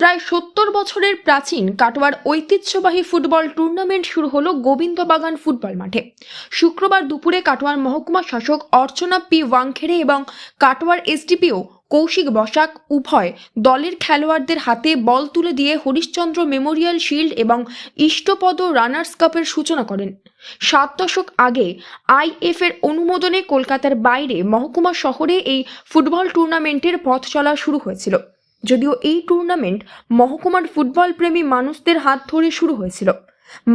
প্রায় সত্তর বছরের প্রাচীন কাটোয়ার ঐতিহ্যবাহী ফুটবল টুর্নামেন্ট শুরু হলো গোবিন্দবাগান ফুটবল মাঠে। শুক্রবার দুপুরে কাটোয়ার মহকুমা শাসক অর্চনা পি ওয়াংখেড়ে এবং কাটোয়ার এসডিপিও কৌশিক বসাক উভয় দলের খেলোয়াড়দের হাতে বল তুলে দিয়ে হরিশ্চন্দ্র মেমোরিয়াল শিল্ড এবং ইষ্টপদ রানার্স কাপের সূচনা করেন। সাত দশক আগে আইএফ এর অনুমোদনে কলকাতার বাইরে মহকুমা শহরে এই ফুটবল টুর্নামেন্টের পথ চলা শুরু হয়েছিল। যদিও এই টুর্নামেন্ট মহকুমার ফুটবল প্রেমী মানুষদের হাত ধরে শুরু হয়েছিল।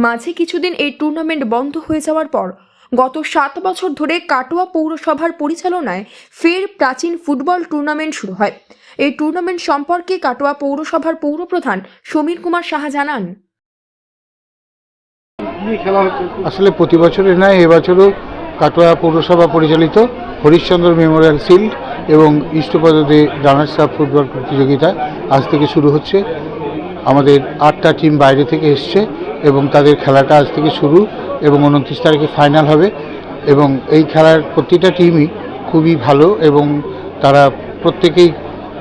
মাঝে কিছুদিন এই টুর্নামেন্ট বন্ধ হয়ে যাওয়ার পর গত সাত বছর ধরে কাটোয়া পৌরসভার পরিচালনায় ফের প্রাচীন ফুটবল টুর্নামেন্ট শুরু হয়। এই টুর্নামেন্ট সম্পর্কে কাটোয়া পৌরসভার পৌরপ্রধান সমীর কুমার সাহা জানান। আসলে প্রতি বছরের নয়, এবছরও কাটোয়া পৌরসভা পরিচালিত হরিশ্চন্দ্র মেমোরিয়াল শিল্ড এবং ইষ্টপদে রানার্স আপ ফুটবল প্রতিযোগিতা আজ থেকে শুরু হচ্ছে। আমাদের আটটা টিম বাইরে থেকে এসছে এবং তাদের খেলাটা আজ থেকে শুরু এবং উনত্রিশ তারিখে ফাইনাল হবে এবং এই খেলার প্রতিটা টিমই খুবই ভালো এবং তারা প্রত্যেকেই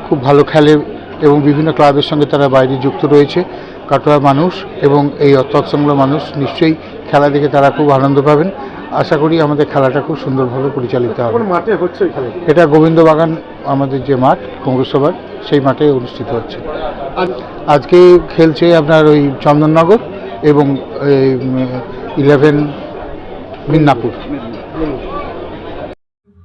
খুব ভালো খেলে এবং বিভিন্ন ক্লাবের সঙ্গে তারা বাইরে যুক্ত রয়েছে। কাটোয়ার মানুষ এবং এই তৎসংল মানুষ নিশ্চয়ই খেলা দেখে তারা খুব আনন্দ পাবেন। আশা করি আমাদের খেলাটা খুব সুন্দরভাবে পরিচালিত হবে। মাঠে হচ্ছে এটা গোবিন্দ গোবিন্দবাগান আমাদের যে মাঠ পৌরসভার সেই মাঠে অনুষ্ঠিত হচ্ছে। আজকে খেলছে আপনার ওই চন্দননগর এবং ইলেভেন মিদনাপুর।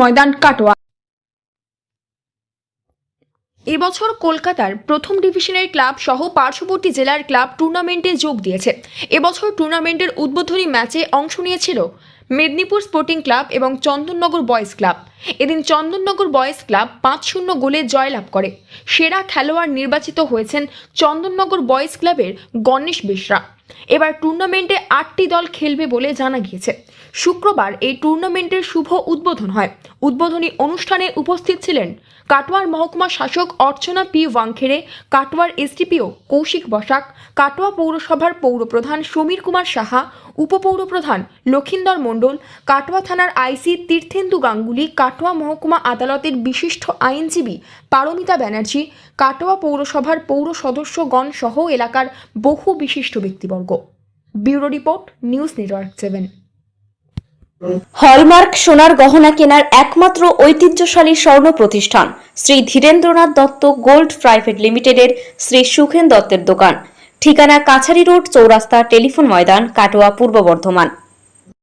ময়দান, কাটোয়া। এবছর কলকাতার প্রথম ডিভিশনের ক্লাব সহ পার্শ্ববর্তী জেলার ক্লাব টুর্নামেন্টে যোগ দিয়েছে। এবছর টুর্নামেন্টের উদ্বোধনী ম্যাচে অংশ নিয়েছিল মেদিনীপুর স্পোর্টিং ক্লাব এবং চন্দননগর বয়েজ ক্লাব। এদিন চন্দননগর বয়েজ ক্লাব পাঁচ শূন্য গোলে জয়লাভ করে। সেরা খেলোয়াড় নির্বাচিত হয়েছেন চন্দননগর বয়েজ ক্লাবের গণেশ বেশরা। এবার টুর্নামেন্টে আটটি দল খেলবে বলে জানা গিয়েছে। শুক্রবার এই টুর্নামেন্টের শুভ উদ্বোধন হয়। উদ্বোধনী অনুষ্ঠানে উপস্থিত ছিলেন কাটোয়ার মহকুমা শাসক অর্চনা পি ওয়াংখেড়ে, কাটোয়ার এসডিপিও কৌশিক বসাক, কাটোয়া পৌরসভার পৌরপ্রধান সমীর কুমার সাহা, উপপৌরপ্রধান লক্ষিন্দর মণ্ডল, কাটোয়া থানার আইসি তীর্থেন্দু গাঙ্গুলি কাটোয়া মহকুমা আদালতের বিশিষ্ট আইনজীবী পারমিতা ব্যানার্জি, কাটোয়া পৌরসভার পৌর সদস্যগণ সহ এলাকার বহু বিশিষ্ট ব্যক্তিবর্গ। Bureau report, news network seven. Hallmark সোনার গহনা কেনার একমাত্র ঐতিহ্যশালী স্বর্ণ প্রতিষ্ঠান শ্রী ধীরেন্দ্রনাথ দত্ত গোল্ড প্রাইভেট লিমিটেডের শ্রী সুখেন দত্তের দোকান। ঠিকানা কাছারি রোড চৌরাস্তা টেলিফোন ময়দান, কাটোয়া, পূর্ব বর্ধমান।